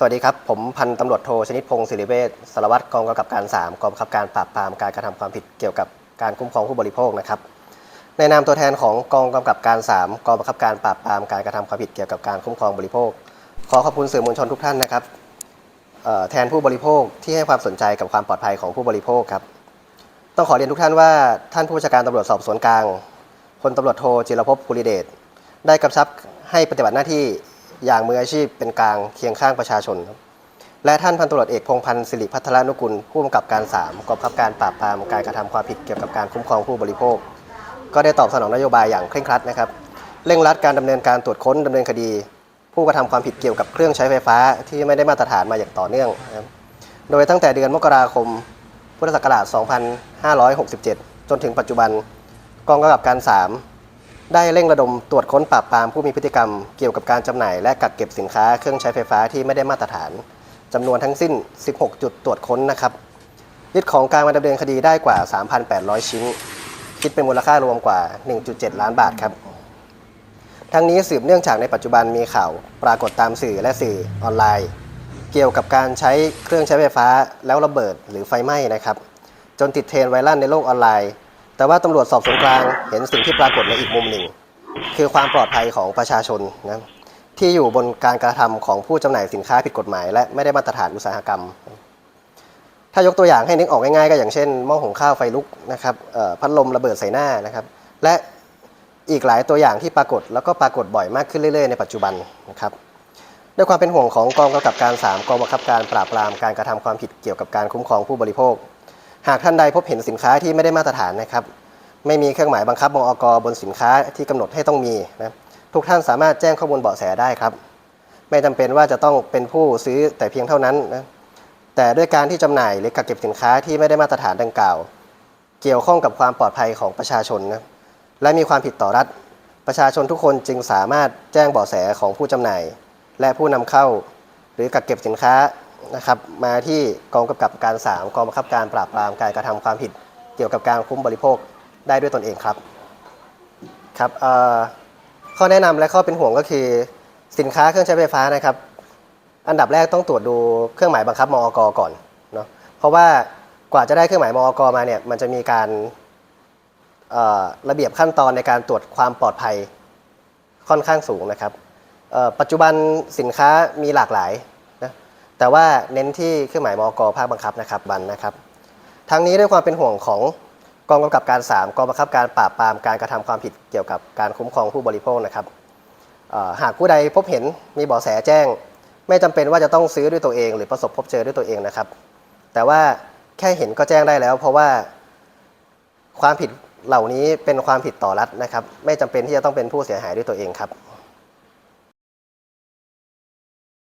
สวัสดีครับ ผมพันตำรวจโทชนิดพงศ์ศิริเวชสารวัตรกองกำกับการ 3 กองบังคับการปราบปรามการกระทำความผิดเกี่ยวกับการคุ้มครองผู้บริโภคนะครับในนามตัวแทนของกองกำกับการ 3 กองบังคับการปราบปรามการกระทำความผิดเกี่ยวกับการคุ้มครองบริโภค ขอขอบคุณสื่อมวลชนทุกท่านนะครับแทนผู้บริโภคที่ให้ความสนใจกับความปลอดภัยของผู้บริโภคครับต้องขอเรียนทุกท่านว่าท่านผู้บัญชาการตำรวจสอบสวนกลางพลตำรวจโทจิรภพภูริเดชได้กำชับให้ปฏิบัติหน้าที่ อย่างมืออาชีพเป็นกลางเคียงข้างประชาชนครับและท่านพันตำรวจเอกพงษ์พันธ์สิริพัฒรานุกุลผู้กำกับการ 3กองบังคับการปราบปรามการกระทำความผิดเกี่ยวกับการคุ้มครองผู้บริโภค ก็ได้ตอบสนองนโยบายอย่างเคร่งครัดนะครับเร่งรัดการดำเนินการตรวจค้นดำเนินคดี ผู้กระทำความผิดเกี่ยวกับเครื่องใช้ไฟฟ้าที่ไม่ได้มาตรฐานมาอย่างต่อเนื่องนะครับโดยตั้งแต่เดือนมกราคมพุทธศักราช 2567 จนถึงปัจจุบันกองกำกับการ 3 ได้เร่งระดมตรวจค้นปราบปรามผู้มีพฤติกรรมเกี่ยวกับการจำหน่าย และกักเก็บสินค้าเครื่องใช้ไฟฟ้าที่ไม่ได้มาตรฐานจำนวนทั้งสิ้น 16 จุดตรวจค้นนะครับยึดของกลางมาดำเนินคดีได้กว่า 3,800 ชิ้น คิดเป็นมูลค่ารวมกว่า 1.7 ล้านบาทครับ ทั้งนี้สืบเนื่องจากในปัจจุบันมีข่าวปรากฏตามสื่อและสื่อออนไลน์ เกี่ยวกับการใช้เครื่องใช้ไฟฟ้าแล้วระเบิดหรือไฟไหม้นะครับ จนติดเทรนไวรัลในโลกออนไลน์ แต่ว่าตำรวจสอบสวนกลางเห็นสิ่งที่ปรากฏในอีกมุมหนึ่ง คือความปลอดภัยของประชาชนนะที่อยู่บนการกระทำของผู้จำหน่ายสินค้าผิดกฎหมาย และไม่ได้มาตรฐานอุตสาหกรรม ถ้ายกตัวอย่างให้นึกออกง่ายๆก็อย่างเช่นหม้อหุงข้าวไฟลุกนะครับพัดลมระเบิดใส่หน้านะครับ และอีกหลายตัวอย่างที่ปรากฏแล้วก็ปรากฏบ่อยมากขึ้นเรื่อยๆในปัจจุบันนะครับด้วยความเป็นห่วงของกองกำกับการ 3 กองบังคับการปราบปรามการกระทำความผิดเกี่ยวกับการคุ้มครองผู้บริโภค หากท่านใดพบเห็นสินค้าที่ไม่ได้มาตรฐานนะครับ ไม่มีเครื่องหมายบังคับมอกบนสินค้าที่กำหนดให้ต้องมีนะทุกท่านสามารถแจ้งข้อมูลเบาะแสได้ครับ ไม่จำเป็นว่าจะต้องเป็นผู้ซื้อแต่เพียงเท่านั้นนะแต่ด้วยการที่จำหน่ายหรือกักเก็บสินค้าที่ไม่ได้มาตรฐานดังกล่าว เกี่ยวข้องกับความปลอดภัยของประชาชนนะและมีความผิดต่อรัฐ ประชาชนทุกคนจึงสามารถแจ้งเบาะแสของผู้จำหน่าย และผู้นำเข้า หรือกักเก็บสินค้า นะครับมาที่กองกำกับการ 3 กองบังคับการปราบปรามการกระทำความผิดเกี่ยวกับการคุ้มบริโภคได้ด้วยตนเองครับครับข้อแนะนำและข้อเป็นห่วงก็คือ สินค้าเครื่องใช้ไฟฟ้านะครับ อันดับแรกต้องตรวจดูเครื่องหมายบังคับมอกก่อนเนาะเพราะว่ากว่าจะได้เครื่องหมายมอกมาเนี่ยมันจะมีการระเบียบขั้นตอนในการตรวจความปลอดภัยค่อนข้างสูงนะครับปัจจุบันสินค้ามีหลากหลาย แต่ว่าเน้นที่เครื่องหมายมอกภาคบังคับนะครับบันนะครับ ทั้งนี้ด้วยความเป็นห่วงของกองกำกับการ 3 กองบังคับการปราบปรามการกระทำความผิดเกี่ยวกับการคุ้มครองผู้บริโภคนะครับหากผู้ใดพบเห็นมีเบาะแสแจ้ง ไม่จำเป็นว่าจะต้องซื้อด้วยตัวเอง หรือประสบพบเจอด้วยตัวเองนะครับ แต่ว่าแค่เห็นก็แจ้งได้แล้ว เพราะว่าความผิดเหล่านี้เป็นความผิดต่อรัฐนะครับ ไม่จำเป็นที่จะต้องเป็นผู้เสียหายด้วยตัวเองครับ